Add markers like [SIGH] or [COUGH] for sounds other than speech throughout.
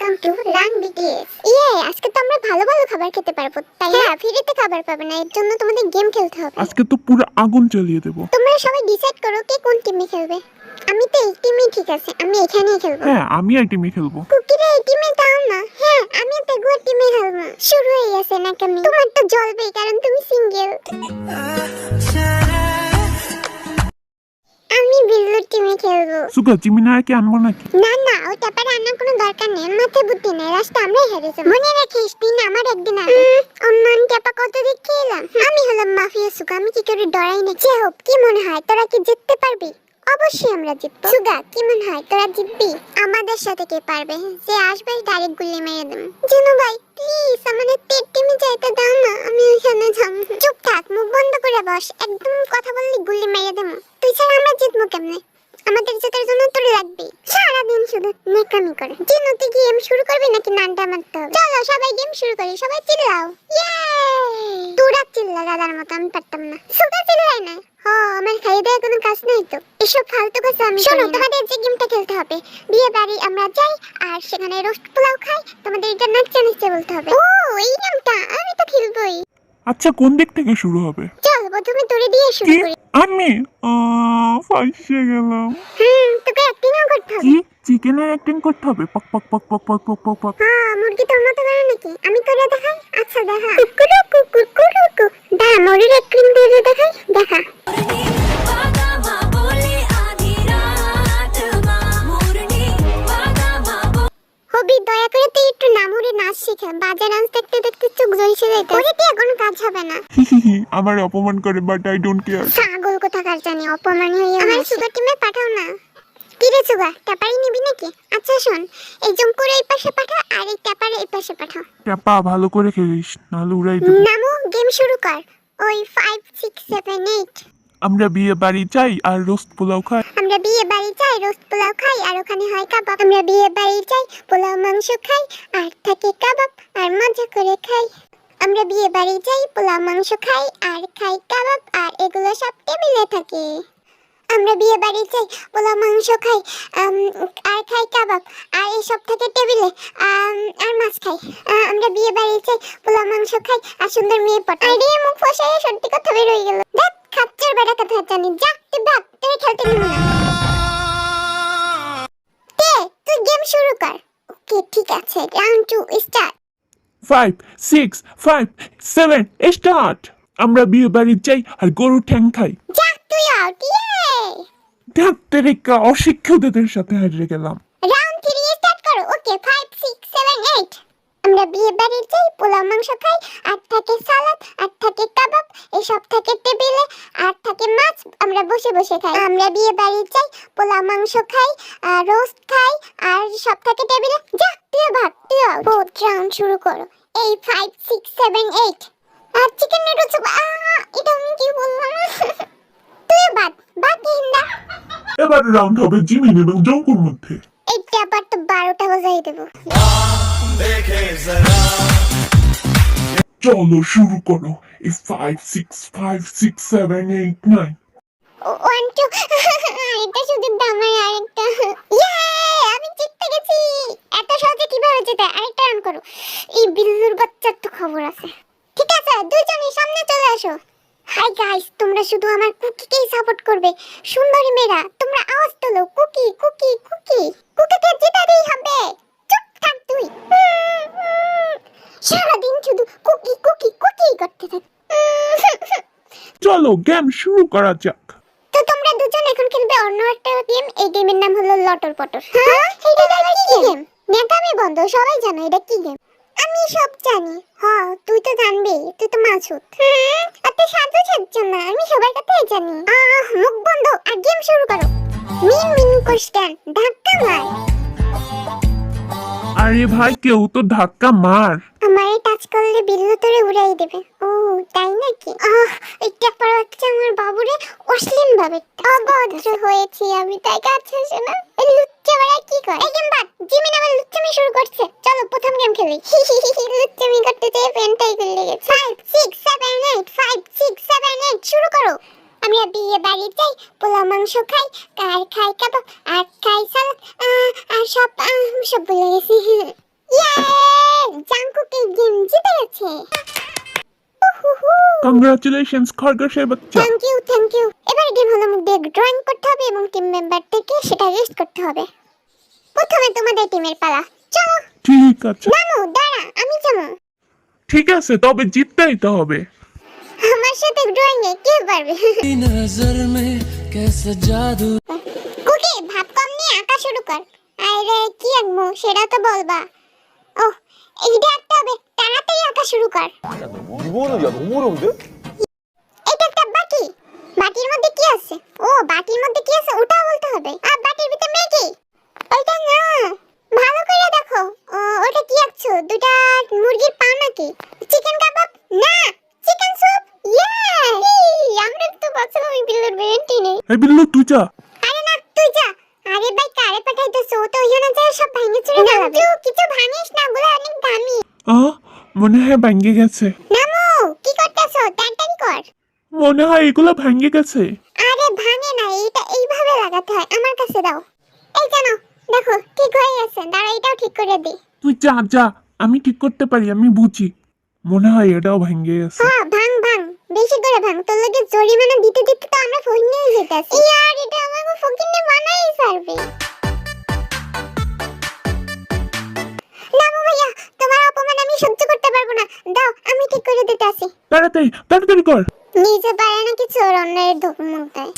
Welcome to Rang BTS ইয়ে আজকে তো আমরা ভালো ভালো খাবার খেতে পারব তাই না? ফ্রিতে খাবার পাবে না এর জন্য তোমাদের গেম খেলতে হবে। আজকে তো পুরো আগুন জ্বালিয়ে দেবো। তোমরা সবাই ডিসাইড করো কে কোন টিমে খেলবে। আমি তো এই টিমে ঠিক আছে আমি এখানেই খেলব। হ্যাঁ আমি আর টিমে খেলব। কুকিরে এই টিমে দাও না। হ্যাঁ আমি পেগুয়ার টিমে খেলব। শুরু হয়ে গেছে না কেমন তোমার তো জ্বলবেই কারণ তুমি সিঙ্গেল বিল্লুর টিমে খেলব। সুগা আনব নাকি? না না ওই টাপা রান্নার কোনো দরকার নেই। মাথায় বুদ্ধি নেই রাস্তা আমরাই হেরেছি মনে রাখিস তুই না আমার একদিন আগে অম্মান টাপা কত দিক খেলাম আমি হলাম মাফিয়া সুগা আমি কি করে ডরাই না যে হোক কি মনে হয় তোরা কি জিততে পারবি? অবশ্যই আমরা জিতবো। সুগা, কি মনে হয় তোরা জিতবি? আমাদের সাথে কে পারবে? যে আসবে ডাইরেক্ট গুলি মেরে দেব। জিনু ভাই প্লিজ আমাদের তের টিমে যাইতে দাও না, আমি ওইখানে যাব। চুপ থাক, মুখ বন্ধ করে বস, একদম কথা বললি গুলি মেরে দেবো। তুই ছাড়া আমরা জিতবো কেমনে? আমাদের জেতার জন্য তোর লাগবে। সারাদিন শুধু নেকামি করে। জিনু, তুই গেম শুরু করবি নাকি নানটা মারতে হবে? চলো, সবাই গেম শুরু করি, সবাই চিল্লাও। ইয়ে তোরা চিল্লা দাদার মতো আমি পারতাম না। সুগা চিল্লাই না? হ আমার খাইয়ে দেওয়ার কোনো কাজ নেই তো? এসব ফালতু কথা আমি শোনো তোমাদের যে গেমটা খেলতে হবে বিয়ে বাড়ি আমরা যাই আর সেখানে রোস্ট পোলাও খাই তোমাদের এটা নাচতে নাচতে বলতে হবে। ও এই গেমটা আমি তো খেলবোই। আচ্ছা কোন দিক থেকে শুরু হবে? চল প্রথমে তোরে দিয়ে শুরু করি। আমি? আহ, ফাঁসে গেলাম। হুম তোকে অ্যাক্টিংও করতে হবে। চিকেনের অ্যাক্টিং করতে হবে। পক পক পক পক পক পক পক পক। হ্যাঁ মুরগি তোর মতো করে নাকি? আমি করে দেখাই। আচ্ছা দেখা। কুকুর কুকুর কুকুর মরির অ্যাক্টিং দিয়ে দেখাই। দেখা। হবি দয়া করে তুই একটু নামুরে নাচ শিখে। বাজে নাচ দেখতে দেখতে চোখ জ্বলছে ওরে তুই এখন কাজ হবে না। আমার অপমান করে বাট আই ডোন্ট কেয়ার পাগল কোথাকার জানি অপমান হয়ে আমার সুগার টিমে পাঠাও না। কিরে সুগা ট্যাপারি নিবি নাকি? আচ্ছা শোন এই জঙ্কুর এই পাশে পাঠা আর এই ট্যাপারে এই পাশে পাঠাও চাপা ভালো করে খেলিস নাহলে উড়াই দেবো। নামু গেম শুরু কর। ওই ফাইভ সিক্স সেভেন এইট আমরা বিয়ে বাড়ি যাই আর রোস্ট পোলাও খাই। আমরা বিয়ে বাড়ি যাই রোস্ট পোলাও খাই আর ওখানে হয় কাবাব। আমরা বিয়ে বাড়ি যাই পোলাও মাংস খাই আর থাকে কাবাব আর মজা করে খাই। আমরা বিয়ে বাড়ি যাই পোলাও মাংস খাই আর খাই কাবাব আর এগুলো সব টেবিলে থাকে। আমরা বিয়ে বাড়ি যাই পোলাও মাংস খাই আর খাই কাবাব আর এসব থাকে টেবিলে আর মাছ খাই। আমরা বিয়ে বাড়ি যাই পোলাও মাংস খাই আর সুন্দর মেয়ে পট আরে মুখ ফসায় সত্যি কথা বের হয়ে গেল। দেখ খাচ্চার বেড়া কথা জানি। যা তুই ভাগ তোর খেলতে নিবি না। তে তুই গেম শুরু কর। ওকে ঠিক আছে round two start five six five seven start আমরা বিয়ে বাড়ি যাই আর গরু ঠ্যাং খাই। যা তুই আউট ইয়ে! ডাক্তারিকা অশিক্ষিতদের সাথে হারিয়ে গেলাম। রাউন্ড থ্রি স্টার্ট করো। Okay five six seven eight আমরা বিয়ে বাড়ির যাই পোলাও মাংস খাই আর থাকে সালাদ আর থাকে কাবাব এসব থাকে টেবিলে আর থাকে মাছ, আমরা বসে বসে খাই। আমরা বিয়ে বাড়ির যাই পোলাও মাংস খাই আর রোস্ট খাই, আর সব থাকে টেবিলে। যা তুই ভাগ তুই বোথ রাউন্ড শুরু করো। এই ফাইভ সিক্স সেভেন এইট আর চিকেন নুডলস এটা আমি কি বললাম? [LAUGHS] তুই বাদ। বাকি হিন্দা এবার রাউন্ড হবে জিমিন এবং জঙ্কুর মধ্যে। এইটা আবার তো বারোটা বাজাই দেবো। চলো শুরু করো। এই five six five six seven eight nine one two এটা শুধু আরেকটা। ইয়ে আমি জিততে গেছি। এত সহজে কীভাবে জিতে? আরেকটা রান করো। এই বিল্লুর বাচ্চার তো খবর আছে। ঠিক আছে দুজনই সামনে চলে আসো। হাই গাইস তোমরা শুধু আমার কুকিকেই সাপোর্ট করবে। সুন্দরী মেয়েরা তোমরা আওয়াজ তোলো। Cookie Cookie Cookie. কুকিকে জেতাতেই হবে। চুপ থাক তুই। সারাদিন শুধু কুকি কুকি কুকি করতে থাক। চলো গেম শুরু করা যাক। তো তোমরা দুজন এখন খেলবে অন্য একটা গেম এই গেমের নাম হলো লটর পটর। হ্যাঁ? এটা আবার কি গেম নেতামি বন্ধ সবাই জানো এটা কি গেম আমি সব জানি। হ্যাঁ তুই তো জানবি তুই তো মাসুদ এত সাধু সাজ্জ না আমি সবার কথাই জানি। আহ মুখ বন্ধ আর গেম শুরু করো। মিন মিন কোশ্চেন ধাক্কা মার। আরে ভাই কেউ তো ধাক্কা মার। আমারে টাচ করলে বিল্লু তোরে উড়াই দেবে। ও তাই নাকি? আহ এটা পর আমার বাবুরে অশ্লীল ভাবে। অভদ্র হয়েছি আমি তাই কাছে আসে না। লুচ্চা বাড়া কি করে? এই গেম বাদ জিমিন আবার লুচ্চামি শুরু করছে। চলো প্রথম গেম খেলি। [LAUGHS] লুচ্চামি করতে যেয়ে পেনটাই খুলে গেছে। Five six seven eight five six seven eight শুরু করো। আমরা বিয়ে বাড়ি যাই পোলা মাংস খাই আর খাই কাবাব আর খাই সালাদ আর সব সব ভুলে গেছি। [LAUGHS] ইয়ে জাঙ্কুক গেম জিতে গেছে। কংগ্রাচুলেশনস খরগোশের বাচ্চা থ্যাংক ইউ থ্যাংক ইউ এবার গেম হলো মুখ দিয়ে ড্রয়িং করতে হবে এবং টিম মেম্বারদেরকে সেটা রেস্ট করতে হবে। প্রথমে তোমাদের টিমের পালা। চলো। ঠিক আছে। নামো দাঁড়া আমি যাব। ঠিক আছে তবে জিততেই তো হবে। আমার সাথে ড্রয়িং এ কে পারবে? নজর মে কেসা জাদু। কুকি ভাব কম নিয়ে আঁকা শুরু কর। আরে কি আঁকবো সেটা তো বলবা। ওহ এইটা হবে তাড়াতাড়ি আঁকা শুরু কর। জীবনই যা তোমরও বুঝে এটা একটা বাটি। বাটির মধ্যে কি আছে? ও বাটির মধ্যে কি আছে? ওটা বলতে হবে। আর বাটির ভিতরে ম্যাগি? ওইটা না। ভালো করে দেখো। ওটা কি আঁকছো? দুটা মুরগির পা নাকি? চিকেন কাবাব? না। Chicken soup? ইয়ে আমরা তো বাচ্চা ওই বিল্লুর ব্রেনটি নেই। এই বিল্লু তুই যা। আরে না তুই যা। আরে ভাই কারে পাঠাই তো? সো তো ইয়ো না যায় সব ভাঙে চুরে না কিছু ভাঙিস না গুলো অনেক দামি। মনে হয় ভেঙে গেছে। নামো কি করতেছো? তাড়াতাড়ি কর। মনে হয় এগুলো ভেঙে গেছে। আরে ভাঙে না এটা এইভাবে লাগাতে হয়। আমার কাছে দাও। এই জানো দেখো ঠিক হয়ে গেছে। দাঁড়া এটাও ঠিক করে দিই তুই যা যা আমি ঠিক করতে পারি আমি বুঝি। মনে হয় এটাও ভেঙে গেছে। হ্যাঁ ভাঙ ভাঙ বেশি করে ভাঙ। তোর লাগে জরিমানা দিতে দিতে তো আমরা ফোন নিয়ে যেতেছি ইয়ার এটা আমাকে ফকিনে বানাই ছাড়বে তাড়াতাড়ি তাড়াতাড়ি কর। নিজে পারে না কিছু অন্যের দেয়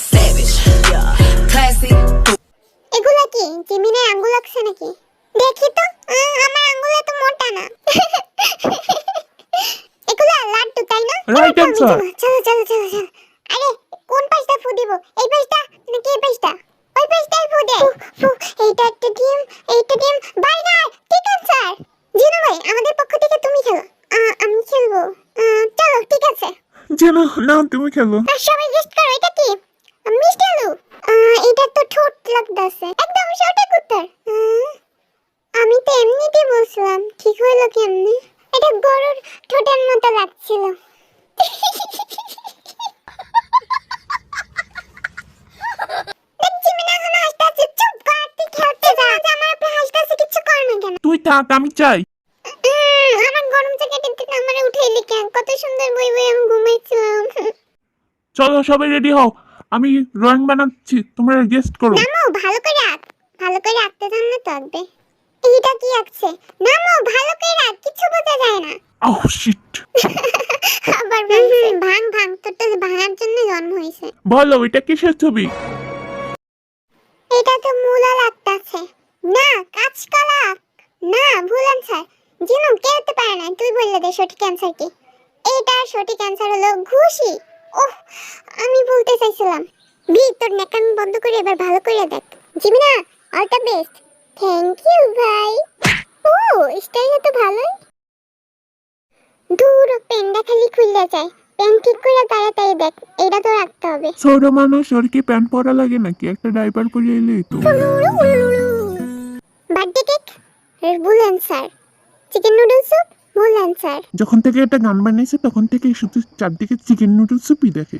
classy এগুলা কি? জিমিনের আঙ্গুল আছে নাকি? দেখি তো। আমার আঙ্গুল এত মোটা না। এগুলা লাড্ডু তাই না? Answer. যাব। চলো চলো চলো চলো। আরে কোন পাশটা ফু দিব? এই পাশটা? নাকি এই পাশটা? ওই পাশটাই ফু দে। ফু, এইটা একটা ডিম এইটা ডিম। বার্গার ঠিক আছে জিনু ভাই আমাদের পক্ষ থেকে তুমি খেলো। আমি খেলব। চলো ঠিক আছে। যেন না তুমি খেলো। সবাই গেস্ট করো এটা কি? মিষ্টি আলু? এটা তো ঠোঁট লাগতেছে একদম সঠিক উত্তর। আমি তো এমনিতেই বলছিলাম ঠিক হইল কেমনে এটা গরুর ঠোঁটের মতো লাগছিল। তুই থাক আমি চাই। গরম জ্যাকেটের থেকে আমার উঠাইলি কেন? কত সুন্দর বই বই আমি ঘুমাইছিলাম। চলো সবাই রেডি হও। আমি ড্রয়িং বানাচ্ছি তোমরা গেস্ট করো। নামো ভালো করে আঁক ভালো করে আঁকতে জান না তো আঁকবে। এইটা কি আঁকছে? নামো ভালো করে আঁক কিছু বোঝা যায় না। আহ শিট আবার ভাঙছে। ভাঙ ভাঙ তোর তো ভাঙার জন্য জন্ম হয়েছে বলো এটা কিসের ছবি? এটা তো মূলা লাগতাছে না কাঁচকলা। না ভুল অ্যান্সার জিনু কে হতে পারে না তুই বললে দে সঠিক অ্যান্সার কি? এইটার সঠিক অ্যান্সার হলো ঘুষি। ওহ আমি বলতে চাইছিলাম। বি তোর নেকান বন্ধ করে এবার ভালো করে দেখ। জিমিনা all the best thank you ভাই ও স্টাইল তো ভালোই। দূর পেনটা খালি খুললে যায়। পেন ঠিক করে তাড়াতাড়ি দেখ এটা তো রাখতে হবে। ছোট মানুষ ওর কি প্যান্ট পরা লাগে নাকি? একটা ডাইপার পরে এলেই তো। Birthday cake? ভুল অ্যান্সার চিকেন নুডলস স্যুপ ভুল आंसर যখন থেকে এটা গান বানিয়েছে তখন থেকে শুধু চারদিকে চিকেন নুডলস স্যুপই দেখে।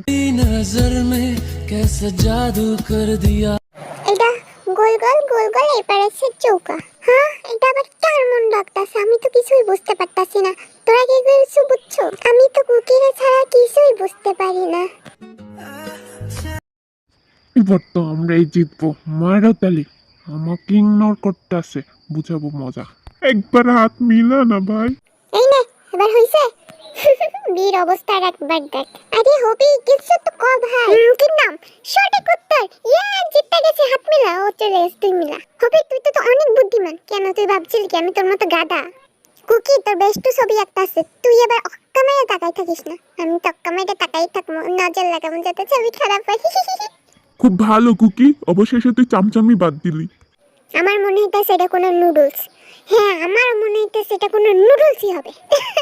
এটা গোল গোল গোল গোল এই পারে সে চৌকা। হ্যাঁ এটা আবার মন ডাকতাছে আমি তো কিছুই বুঝতে পারতাছি না। তোরা কি কিছু বুঝছ? আমি তো কুকিরে ছাড়া কিছুই বুঝতে পারি না। এবার তো আমরাই জিতবো। মারো তালি। আমাকে ইগনোর করতে আসে বুঝাবো মজা। একবার হাত মিলা না ভাই। এই নে এবার হইছে। [LAUGHS] বীর অবস্থার একবার দেখ। আরে হবি কিছু তো ক ভাই? কি? নাম। সঠিক উত্তর। ইয়া জিততে গেছে হাত মিলা। ও চলে এস তুই মিলা। হবি তুই তো অনেক বুদ্ধিমান। কেন তুই ভাবছিলি কি আমি তোর মতো গাধা? কুকি তোর বেস্ট ছবি একটা আছে। তুই এবার অক্কা মেরে তাকাই থাকিস না। আমি তো অক্কা মেরে তাকাই থাকব। নজর লাগাবো যাতে ছবি খারাপ হয়। [LAUGHS] খুব ভালো কুকি। অবশেষে তুই চামচামি বাদ দিলি। আমার মনে হইতেছে এটা কোনো নুডলস হ্যাঁ আমার মনে হইতেছে এটা কোনো নুডলসই হবে।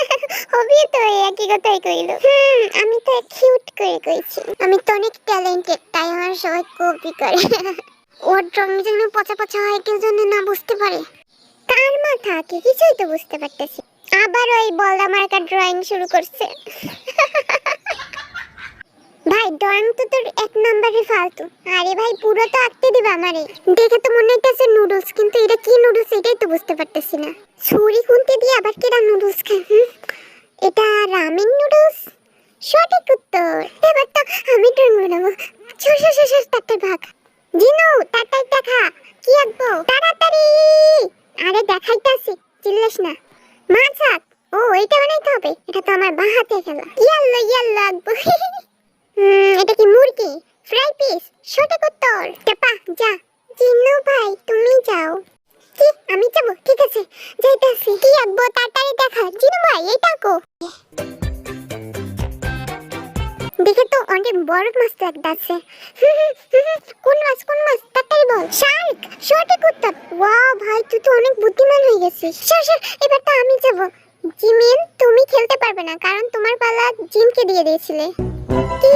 [LAUGHS] হবি তো একই কথাই কইলো। হুম, আমি তো কিউট করে কইছি। আমি তো অনেক ট্যালেন্টেড তাই আমার সবাই কপি করে। ওর ড্রয়িং যেন পচা পচা হয় কেউ যেন না বুঝতে পারে। কার মাথা কি কিছুই তো বুঝতে পারতেছি আবার ওই বল আমার একটা ড্রয়িং শুরু করছে। [LAUGHS] ভাই, ড্রয়িং তো তোর এক নম্বরে ফালতু। আরে ভাই, পুরো তো আঁকতে দিবে আমারে। দেখে তো মনে হইতেছে নুডলস কিন্তু এটা কি নুডলস এটাই তো বুঝতে পারতেছি না। ছুরি খুনতে দিয়ে আবার কেরা নুডলস খায়, হুম? এটা রামেন নুডলস সঠিক উত্তর। এবার তো আমি ড্রয়িং বানাবো। সর সর সর তাড়াতাড়ি ভাগ। জিনু তাড়াতাড়ি দেখা। কি আঁকবো? তাড়াতাড়ি! আরে দেখাইতাছি, চিল্লাস না। মাছ হাত ও এটা বানাইতে হবে। এটা তো আমার বাঁ হাতে খেলা। ইয়াল্লো ইয়াল্লো আঁকবো। [LAUGHS] এটা কি মুরগি? ফ্রাই পিস সঠিক উত্তর টেপা যা। জিন্নু ভাই, তুমি যাও। কি, আমি যাব? ঠিক আছে, যাইতাছি। কি আঁকবো তাড়াতাড়ি দেখা। জিনু ভাই এটা আঁকো দেখে তো অনেক বড় মাছ লাগতাছে। কোন মাছ কোন মাছ? তাড়াতাড়ি বল। শার্ক সঠিক উত্তর ওয়াও ভাই, তুই তো অনেক বুদ্ধিমান হয়ে গেছিস। সর এবার তো আমি যাব। জিমিন তুমি খেলতে পারবে না কারণ তোমার পালা জিমকে দিয়ে দিয়েছিলে। কি?